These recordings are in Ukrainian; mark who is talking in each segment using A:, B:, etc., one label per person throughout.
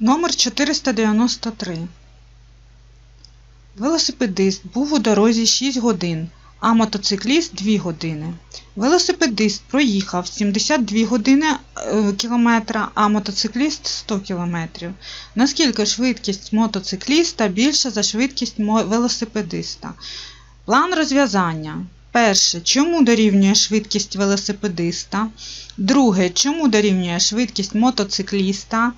A: Номер 493. Велосипедист був у дорозі 6 годин, а мотоцикліст 2 години. Велосипедист проїхав 72 години е, кілометра, а мотоцикліст 100 кілометрів. Наскільки швидкість мотоцикліста більша за швидкість велосипедиста? План розв'язання. Перше. Чому дорівнює швидкість велосипедиста? Друге. Чому дорівнює швидкість мотоцикліста?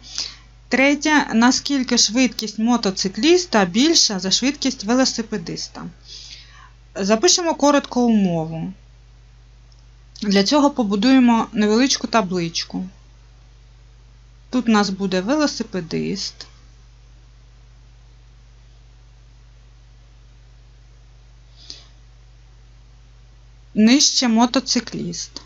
A: Третє. Наскільки швидкість мотоцикліста більша за швидкість велосипедиста? Запишемо коротко умову. Для цього побудуємо невеличку табличку. Тут у нас буде велосипедист. Нижче мотоцикліст.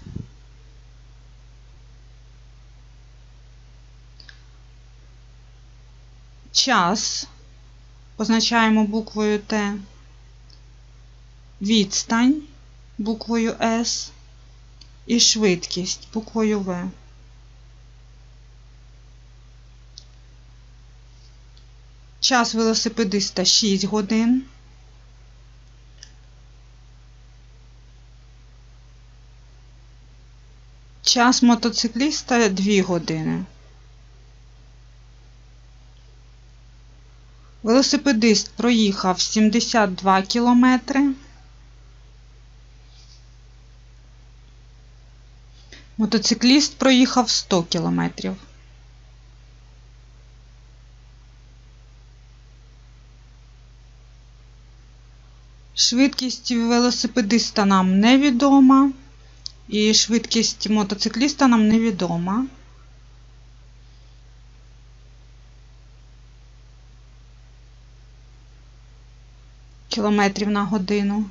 A: Час позначаємо буквою Т, відстань буквою С і швидкість буквою В. Час велосипедиста 6 годин. Час мотоцикліста 2 години. Велосипедист проїхав 72 кілометри. Мотоцикліст проїхав 100 кілометрів. Швидкість велосипедиста нам невідома, і швидкість мотоцикліста нам невідома. Кілометрів на годину.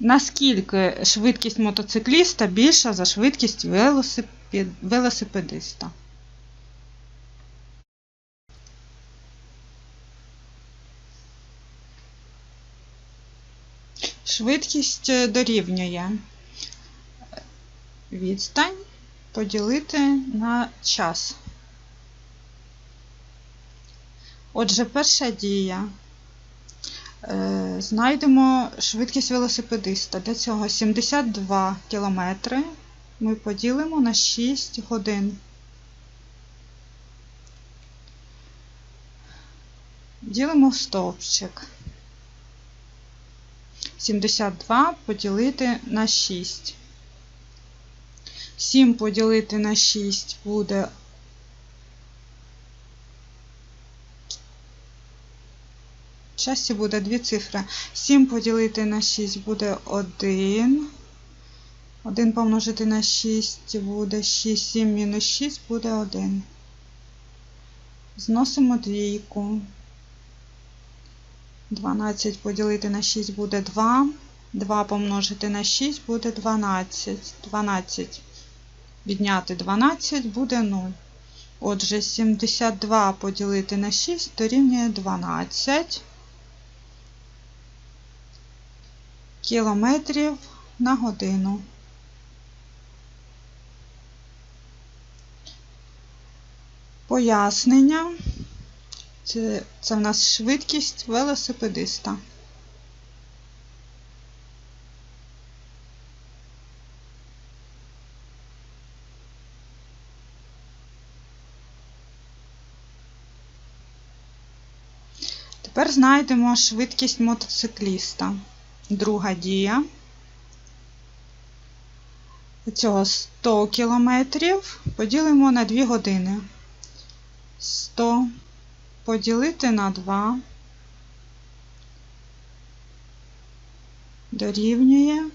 A: Наскільки швидкість мотоцикліста більша за швидкість велосипед... велосипедиста? Швидкість е, дорівнює відстань поділити на час. Отже, перша дія. Е, Знайдемо швидкість велосипедиста. Для цього 72 км ми поділимо на 6 годин. Ділимо стовпчик. 72 поділити на 6. 7 поділити на 6 буде В часі буде дві цифри. 7 поділити на 6 буде 1. 1 помножити на 6 буде 6. 7 мінус 6 буде 1. Зносимо двійку. 12 поділити на 6 буде 2. 2 помножити на 6 буде 12. 12. Відняти 12 буде 0. Отже, 72 поділити на 6 дорівнює 12 кілометрів на годину. Пояснення. Це, це в нас швидкість велосипедиста. Тепер знайдемо швидкість мотоцикліста. Друга дія. Цього 100 кілометрів поділимо на 2 години. 100 поділити на 2 дорівнює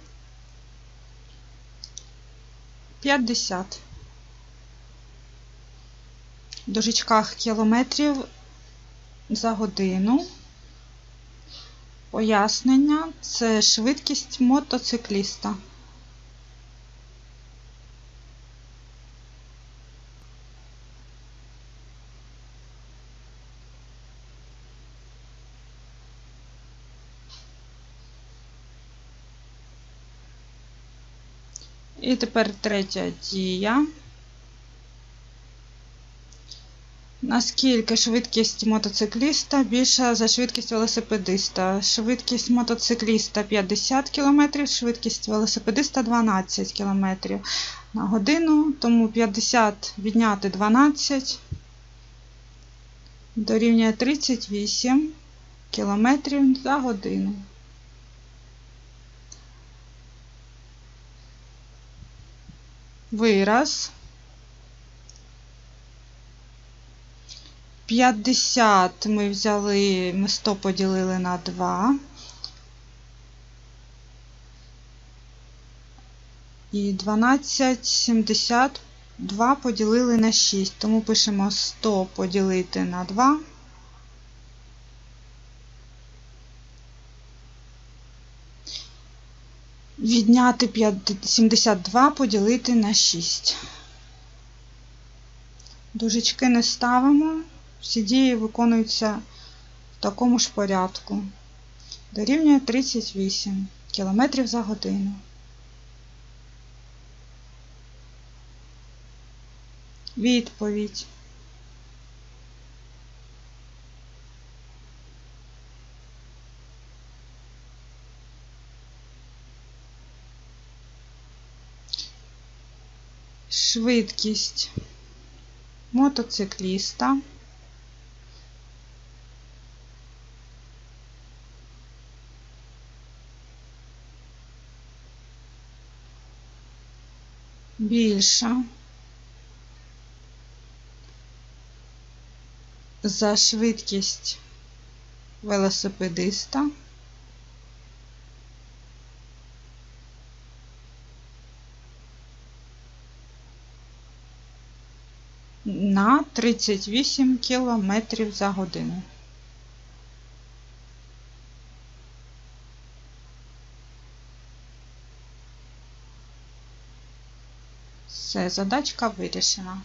A: 50. В дужечках кілометрів за годину. Пояснення це швидкість мотоцикліста. І тепер третя дія. Наскільки швидкість мотоцикліста більша за швидкість велосипедиста? Швидкість мотоцикліста 50 км, швидкість велосипедиста 12 км на годину, тому 50 відняти 12 дорівнює 38 км за годину. Вираз 50 ми взяли, ми 100 поділили на 2. І 12,72 поділили на 6. Тому пишемо 100 поділити на 2. Відняти 72 поділити на 6. Дужечки не ставимо. Всі дії виконуються в такому ж порядку. Дорівнює 38 км за годину. Відповідь. Швидкість мотоцикліста. Більша за швидкість велосипедиста. на 38 км за годину. Все, задачка вирішена.